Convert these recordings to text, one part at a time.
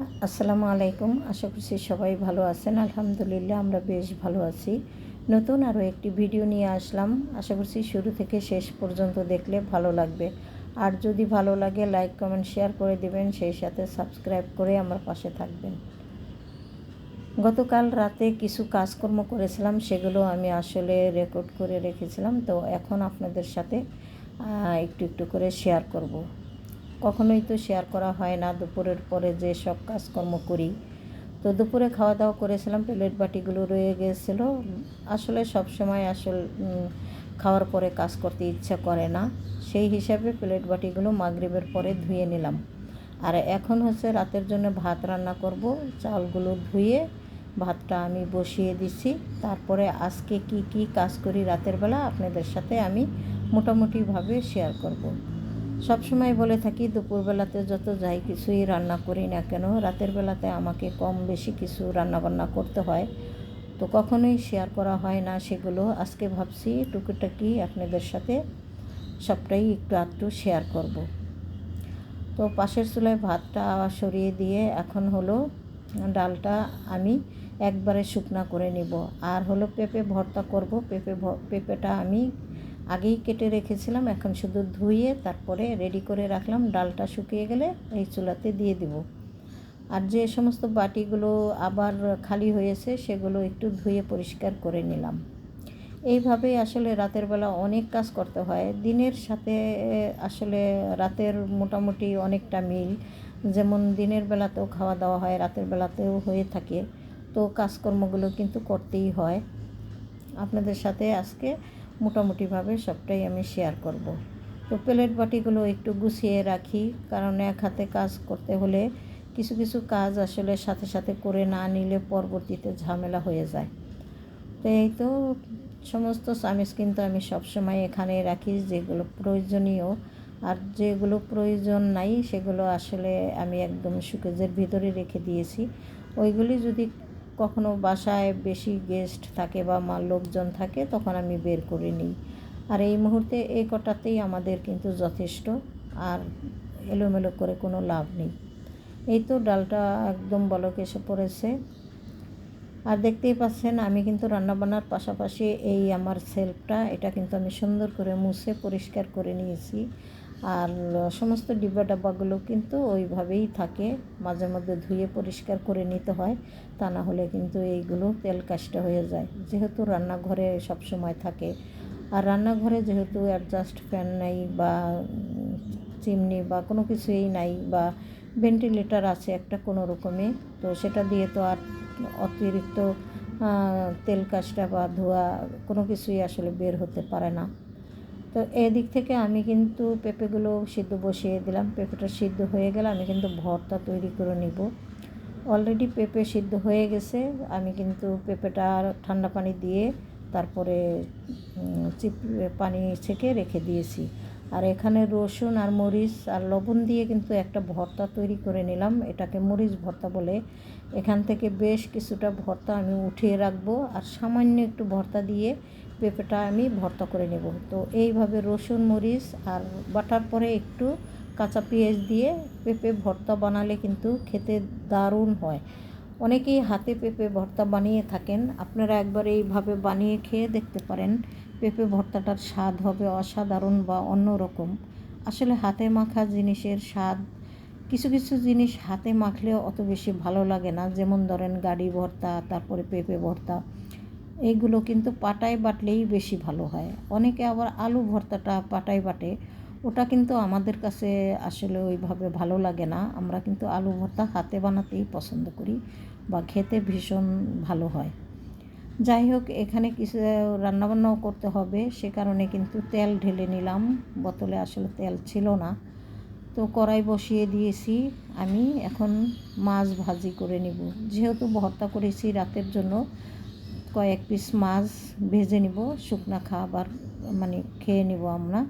আসসালামু আলাইকুম। আশা করছি সবাই ভালো আছেন। আলহামদুলিল্লাহ আমরা বেশ ভালো আছি। নতুন আরও একটি ভিডিও নিয়ে আসলাম। আশা করছি শুরু থেকে শেষ পর্যন্ত দেখলে ভালো লাগবে। আর যদি ভালো লাগে, লাইক, কমেন্ট, শেয়ার করে দিবেন। সেই সাথে সাবস্ক্রাইব করে আমার পাশে থাকবেন। গতকাল রাতে কিছু কাজকর্ম করেছিলাম, সেগুলো আমি আসলে রেকর্ড করে রেখেছিলাম। তো এখন আপনাদের সাথে একটু একটু করে শেয়ার করব। কখনোই তো শেয়ার করা হয় না। দুপুরের পরে যে সব কাজকর্ম করি, তো দুপুরে খাওয়া দাওয়া করেছিলাম, প্লেট বাটিগুলো রয়ে গিয়েছিল আসলে সব সময় আসল খাওয়ার পরে কাজ করতে ইচ্ছা করে না। সেই হিসাবে প্লেট বাটিগুলো মাগরিবের পরে ধুয়ে নিলাম। আর এখন হচ্ছে রাতের জন্য ভাত রান্না করব। চালগুলো ধুয়ে ভাতটা আমি বসিয়ে দিছি। তারপরে আজকে কি কি কাজ করি রাতের বেলা আপনাদের সাথে আমি মোটামুটিভাবে শেয়ার করব। সবসময় বলে থাকি, দুপুরবেলাতে যত যাই কিছুই রান্না করি না কেন, রাতের বেলাতে আমাকে কম বেশি কিছু রান্নাবান্না করতে হয়। তো কখনোই শেয়ার করা হয় না সেগুলো। আজকে ভাবছি টুকিটাকি আপনাদের সাথে সবটাই একটু আধটু শেয়ার করব। তো পাশের চুলায় ভাতটা সরিয়ে দিয়ে এখন হলো ডালটা আমি একবারে শুকনা করে নিব। আর হলো পেঁপে ভর্তা করব। পেঁপে পেঁপেটা আমি আগেই কেটে রেখেছিলাম, এখন শুধু ধুয়ে তারপরে রেডি করে রাখলাম। ডালটা শুকিয়ে গেলে এই চুলাতে দিয়ে দিব। আর যে সমস্ত বাটিগুলো আবার খালি হয়েছে, সেগুলো একটু ধুয়ে পরিষ্কার করে নিলাম। এইভাবেই আসলে রাতের বেলা অনেক কাজ করতে হয়। দিনের সাথে আসলে রাতের মোটামুটি অনেকটা মিল। যেমন দিনের বেলাতেও খাওয়া দাওয়া হয়, রাতের বেলাতেও হয়ে থাকে। তো কাজকর্মগুলো কিন্তু করতেই হয়। আপনাদের সাথে আজকে মোটামুটিভাবে সবটাই আমি শেয়ার করব। তো প্লেট বাটিগুলো একটু গুছিয়ে রাখি, কারণ এক হাতে কাজ করতে হলে কিছু কিছু কাজ আসলে সাথে সাথে করে না নিলে পরবর্তীতে ঝামেলা হয়ে যায়। তো এই তো সমস্ত চামিচ কিন্তু আমি সবসময় এখানে রাখি, যেগুলো প্রয়োজনীয়। আর যেগুলো প্রয়োজন নাই, সেগুলো আসলে আমি একদম সুকেজের ভিতরে রেখে দিয়েছি। ওইগুলি যদি কখনো বাসায় বেশি গেস্ট থাকে বা মা লোকজন থাকে, তখন আমি বের করে নিই। আর এই মুহূর্তে এই কটাতেই আমাদের কিন্তু যথেষ্ট, আর এলোমেলো করে কোনো লাভ নেই। এই তো ডালটা একদম বলক এসে পড়েছে। আর দেখতেই পাচ্ছেন, আমি কিন্তু রান্নাবান্নার পাশাপাশি এই আমার সেলফটা, এটা কিন্তু আমি সুন্দর করে মুছে পরিষ্কার করে নিয়েছি। আর সমস্ত ডিব্বা ডাব্বাগুলো কিন্তু ওইভাবেই থাকে। মাঝে মধ্যে ধুয়ে পরিষ্কার করে নিতে হয়, তা না হলে কিন্তু এইগুলো তেল কাজটা হয়ে যায়। যেহেতু রান্নাঘরে সব সময় থাকে। আর রান্নাঘরে যেহেতু অ্যাডজাস্ট ফ্যান নাই বা চিমনি বা কোনো কিছুই নাই বা ভেন্টিলেটার আছে একটা কোনো রকমে, তো সেটা দিয়ে তো আর অতিরিক্ত তেল কাজটা বা ধোয়া কোনো কিছুই আসলে বের হতে পারে না। তো এদিক থেকে আমি কিন্তু পেঁপেগুলো সিদ্ধ বসিয়ে দিলাম। পেঁপেটা সিদ্ধ হয়ে গেলে আমি কিন্তু ভর্তা তৈরি করে নিব। অলরেডি পেঁপে সিদ্ধ হয়ে গেছে। আমি কিন্তু পেঁপেটা ঠান্ডা পানি দিয়ে তারপরে চিপ, পানি ছেঁকে রেখে দিয়েছি। আর এখানে রসুন আর মরিচ আর লবণ দিয়ে কিন্তু একটা ভর্তা তৈরি করে নিলাম। এটাকে মরিচ ভর্তা বলে। এখান থেকে বেশ কিছুটা ভর্তা আমি উঠিয়ে রাখব। আর সামান্য একটু ভর্তা দিয়ে পেঁপেটা আমি ভর্তা করে নেব। তো এইভাবে রসুন, মরিচ আর বাটার পরে একটু কাঁচা পেঁয়াজ দিয়ে পেঁপে ভর্তা বানালে কিন্তু খেতে দারুণ হয়। অনেকেই হাতে পেঁপে ভর্তা বানিয়ে থাকেন। আপনারা একবার এইভাবে বানিয়ে খেয়ে দেখতে পারেন, পেঁপে ভর্তাটার স্বাদ হবে অসাধারণ বা অন্যরকম। আসলে হাতে মাখা জিনিসের স্বাদ, কিছু কিছু জিনিস হাতে মাখলেও অত বেশি ভালো লাগে না। যেমন ধরেন গাড়ি ভর্তা, তারপরে পেঁপে ভর্তা। এইগুলো কিন্তু পাটায় বাটলেই বেশি ভালো হয়। অনেকে আবার আলু ভর্তাটা পাটায় বাটে। ওটা কিন্তু আমাদের কাছে আসলে ওইভাবে ভালো লাগে না। আমরা কিন্তু আলু ভর্তা হাতে বানাতেই পছন্দ করি বা খেতে ভীষণ ভালো হয়। যাই হোক, এখানে কিছু রান্নাবান্নাও করতে হবে। সে কারণে কিন্তু তেল ঢেলে নিলাম। বোতলে আসলে তেল ছিল না। তো কড়াই বসিয়ে দিয়েছি। আমি এখন মাছ ভাজি করে নিব। যেহেতু ভর্তা করেছি রাতের জন্য কয়েক পিস মাছ ভেজে নিব, শুকনা খাবার মানে খেয়ে নিব আমরা।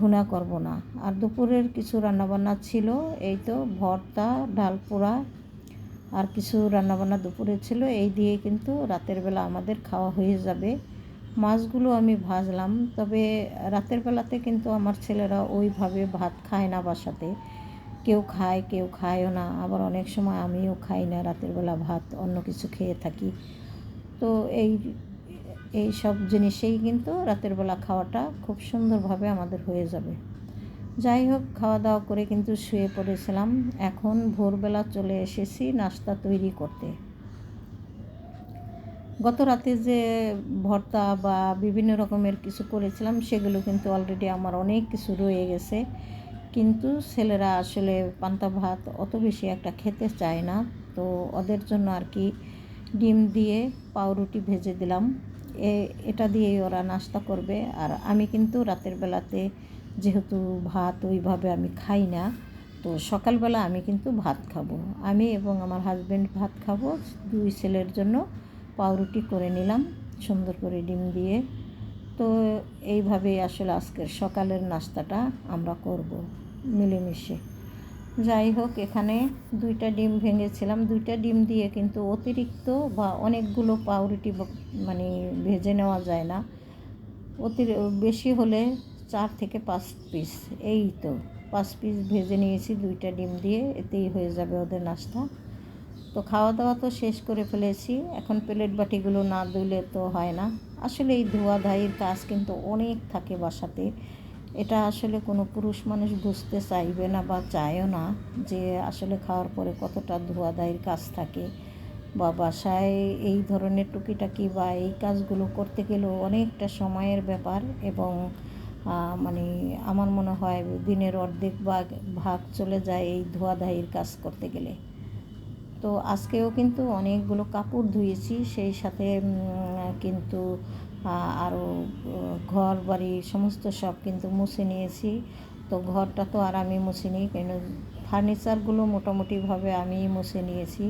ভুনা করব না। আর দুপুরের কিছু রান্নাবান্না ছিল, এই তো ভর্তা, ডাল পোড়া, আর কিছু রান্নাবান্না দুপুরে ছিল। এই দিয়ে কিন্তু রাতের বেলা আমাদের খাওয়া হয়ে যাবে। মাছগুলো আমি ভাজলাম, তবে রাতের বেলাতে কিন্তু আমার ছেলেরা ওইভাবে ভাত খায় না বাসাতে। কেউ খায়, কেউ খায়ও না। আবার অনেক সময় আমিও খাই না, রাতের বেলা ভাত, অন্য কিছু খেয়ে থাকি। তো এই এই সব জিনিসেই কিন্তু রাতের বেলা খাওয়াটা খুব সুন্দরভাবে আমাদের হয়ে যাবে। যাই হোক, খাওয়া দাওয়া করে কিন্তু শুয়ে পড়েছিলাম। এখন ভোরবেলা চলে এসেছি নাস্তা তৈরি করতে। গত রাতে যে ভর্তা বা বিভিন্ন রকমের কিছু করেছিলাম, সেগুলো কিন্তু অলরেডি আমার অনেক কিছু রয়ে গেছে। কিন্তু ছেলেরা আসলে পান্তা ভাত অত বেশি একটা খেতে চায় না। তো ওদের জন্য আর কি ডিম দিয়ে পাউরুটি ভেজে দিলাম। এ, এটা দিয়েই ওরা নাস্তা করবে। আর আমি কিন্তু রাতের বেলাতে যেহেতু ভাত ওইভাবে আমি খাই না, তো সকালবেলা আমি কিন্তু ভাত খাব। আমি এবং আমার হাজব্যান্ড ভাত খাব। দুই ছেলের জন্য পাউরুটি করে নিলাম, সুন্দর করে ডিম দিয়ে। তো এইভাবেই আসলে আজকের সকালের নাস্তাটা আমরা করব মিলেমিশে। যাই হোক, এখানে দুইটা ডিম ভেঙেছিলাম। দুইটা ডিম দিয়ে কিন্তু অতিরিক্ত বা অনেকগুলো পাউরুটি মানে ভেজে নেওয়া যায় না। অতি বেশি হলে চার থেকে পাঁচ পিস এই তো, পাঁচ পিস ভেজে নিয়েছি দুইটা ডিম দিয়ে, এতেই হয়ে যাবে ওদের নাস্তা। তো খাওয়া দাওয়া তো শেষ করে ফেলেছি। এখন প্লেট বাটিগুলো না ধুলে তো হয় না। আসলে এই ধোয়া ধাইয়ের কাজ কিন্তু অনেক থাকে বাসাতে। এটা আসলে কোনো পুরুষ মানুষ বুঝতে চাইবে না বা চায়ও না যে আসলে খাওয়ার পরে কতটা ধোয়া দায়ের কাজ থাকে বা বাসায় এই ধরনের টুকিটাকি বা এই কাজগুলো করতে গেলেও অনেকটা সময়ের ব্যাপার এবং মানে আমার মনে হয় দিনের অর্ধেক ভাগ ভাগ চলে যায় এই ধোয়াধাইয়ের কাজ করতে গেলে। তো আজকেও কিন্তু অনেকগুলো কাপড় ধুয়েছি, সেই সাথে কিন্তু আরও ঘর, বাড়ি, সমস্ত সব কিন্তু মুছে নিয়েছি। তো ঘরটা তো আর আমি মুছিনি কেন? ফার্নিচারগুলো মোটামুটিভাবে আমি মুছে নিয়েছি।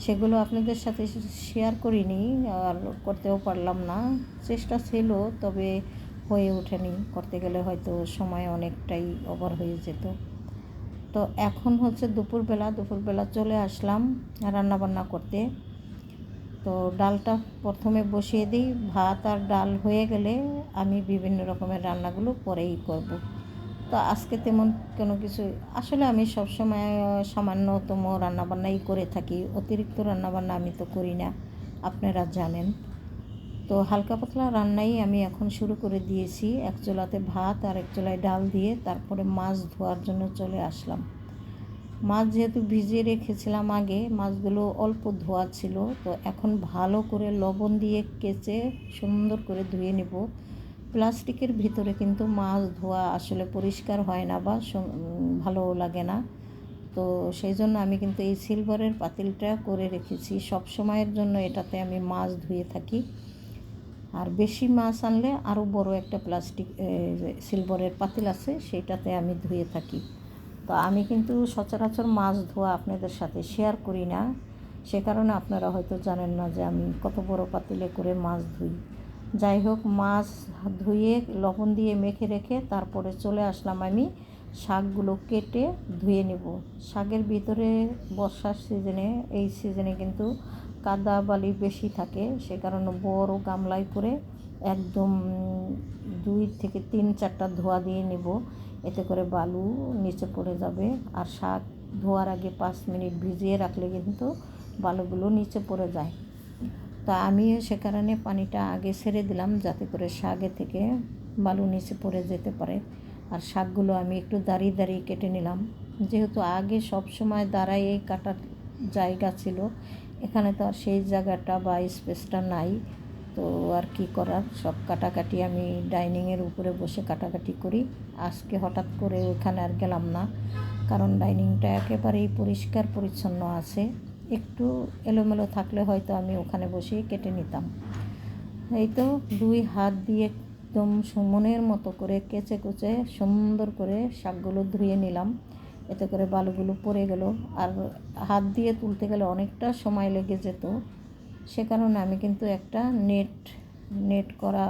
সেগুলো আপনাদের সাথে শেয়ার করিনি আর করতেও পারলাম না। চেষ্টা ছিল, তবে হয়ে ওঠেনি। করতে গেলে হয়তো সময় অনেকটাই ওভার হয়ে যেত। তো এখন হচ্ছে দুপুরবেলা দুপুরবেলা চলে আসলাম রান্নাবান্না করতে। তো ডালটা প্রথমে বসিয়ে দিই। ভাত আর ডাল হয়ে গেলে আমি বিভিন্ন রকমের রান্নাগুলো পরেই করব। তো আজকে তেমন কোনো কিছু, আসলে আমি সবসময় সামান্যতম রান্নাবান্নাই করে থাকি। অতিরিক্ত রান্নাবান্না আমি তো করি না, আপনারা জানেন। তো হালকা পাতলা রান্নাই আমি এখন শুরু করে দিয়েছি। এক চোলাতে ভাত আর এক চোলায় ডাল দিয়ে তারপরে মাছ ধোয়ার জন্য চলে আসলাম। মাছ যেহেতু ভিজিয়ে রেখেছিলাম আগে, মাছগুলো অল্প ধোয়া ছিল, তো এখন ভালো করে লবণ দিয়ে কেচে সুন্দর করে ধুয়ে নেব। প্লাস্টিকের ভিতরে কিন্তু মাছ ধোয়া আসলে পরিষ্কার হয় না বা ভালো লাগে না। তো সেই জন্য আমি কিন্তু এই সিলভারের পাতিলটা করে রেখেছি। সব সময়ের জন্য এটাতে আমি মাছ ধুয়ে থাকি। আর বেশি মাছ আনলে আরও বড় একটা প্লাস্টিক সিলভারের পাতিল আছে সেইটাতে আমি ধুয়ে থাকি। তো আমি কিন্তু সচরাচর মাছ ধোয়া আপনাদের সাথে শেয়ার করি না। সে কারণে আপনারা হয়তো জানেন না যে আমি কত বড় পাতিলে করে মাছ ধুই। যাই হোক, মাছ ধুয়ে লবণ দিয়ে মেখে রেখে তারপরে চলে আসলাম আমি শাকগুলো কেটে ধুয়ে নেব। শাকের ভিতরে বর্ষার সিজনে, এই সিজনে কিন্তু কাদা বালি বেশি থাকে, সে কারণে বড় গামলায় করে একদম দুই থেকে তিন চারটা ধোয়া দিয়ে নেব। এতে করে বালু নিচে পড়ে যাবে আর শাক ধোয়ার আগে পাঁচ মিনিট ভিজিয়ে রাখলে কিন্তু বালুগুলো নিচে পড়ে যায়। তা আমিও সে কারণে পানিটা আগে ছেড়ে দিলাম যাতে করে শাকে থেকে বালু নিচে পড়ে যেতে পারে। আর শাকগুলো আমি একটু দাঁড়িয়ে দাঁড়িয়ে কেটে নিলাম। যেহেতু আগে সব সময় দাঁড়াই এই কাটার জায়গা ছিল, এখানে তো আর সেই জায়গাটা বা স্পেসটা নাই। তো আর কি করার? সব কাটাকাটি আমি ডাইনিংয়ের উপরে বসে কাটাকাটি করি। আজকে হঠাৎ করে ওখানে আর গেলাম না, কারণ ডাইনিংটা একেবারেই পরিষ্কার পরিচ্ছন্ন আছে। একটু এলোমেলো থাকলে হয়তো আমি ওখানে বসেই কেটে নিতাম। এই তো দুই হাত দিয়ে একদম সুমনের মতো করে কেচে কুচে সুন্দর করে শাকগুলো ধুয়ে নিলাম। এতে করে বালুগুলো পড়ে গেল। আর হাত দিয়ে তুলতে গেলে অনেকটা সময় লেগে যেত। সে কারণে আমি কিন্তু একটা নেট নেট করা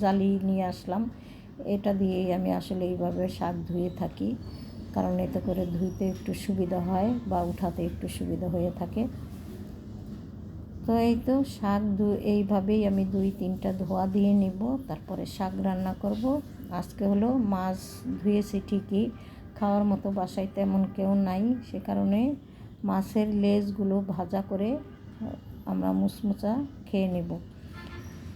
জালি নিয়ে আসলাম। এটা দিয়েই আমি আসলে এইভাবে শাক ধুয়ে থাকি। কারণ এতে করে ধুইতে একটু সুবিধা হয় বা উঠাতে একটু সুবিধা হয়ে থাকে। তো এই তো শাক দু এইভাবেই আমি দুই, তিনটা ধোয়া দিয়ে নিব। তারপরে শাক রান্না করব। আজকে হলো মাছ ধুয়েছি ঠিকই। খাওয়ার মতো বাসায় তেমন কেউ নাই। সে কারণে মাছের লেজগুলো ভাজা করে, আমরা মুচমুচা খেয়ে নেব।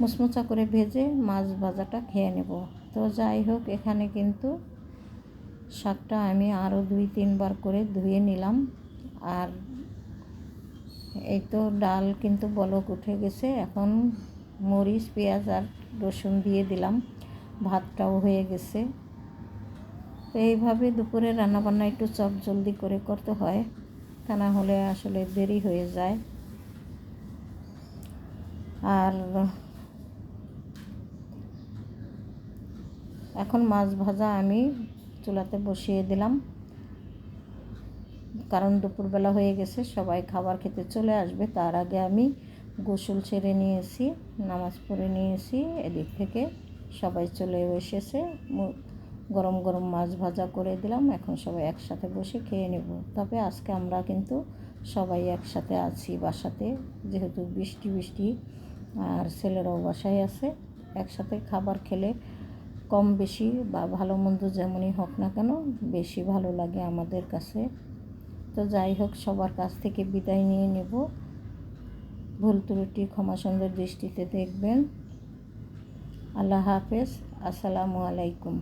মুচমুচা করে ভেজে মাছ ভাজাটা খেয়ে নেব। তো যাই হোক, এখানে কিন্তু শাকটা আমি আরও দুই, তিনবার করে ধুয়ে নিলাম। আর এই তো ডাল কিন্তু বলক উঠে গেছে। এখন মরিচ, পেঁয়াজ আর রসুন দিয়ে দিলাম। ভাতটাও হয়ে গেছে। তো এইভাবে দুপুরে রান্নাবান্না একটু চপ জলদি করে করতে হয়। তা না হলে আসলে দেরি হয়ে যায়। আর এখন মাছ ভাজা আমি চুলাতে বসিয়ে দিলাম। কারণ দুপুরবেলা হয়ে গেছে, সবাই খাবার খেতে চলে আসবে। তার আগে আমি গোসল ছেড়ে নিয়েছি, নামাজ পড়ে নিয়েছি, এদিক থেকে সবাই চলে এসেছে। গরম গরম মাছ ভাজা করে দিলাম। এখন সবাই একসাথে বসে খেয়ে নেব। তবে আজকে আমরা কিন্তু সবাই একসাথে আছি বাসাতে। যেহেতু বৃষ্টি বৃষ্টি, আর ছেলেরাও বাসায় আছে। একসাথে খাবার খেলে কম বেশি বা ভালো মন্দ যেমনই হোক না কেন, বেশি ভালো লাগে আমাদের কাছে। তো যাই হোক, সবার কাছ থেকে বিদায় নিয়ে নেব। ভুল ত্রুটি, ক্ষমা সুন্দর দৃষ্টিতে দেখবেন। আল্লাহ হাফেজ। আসসালামু আলাইকুম।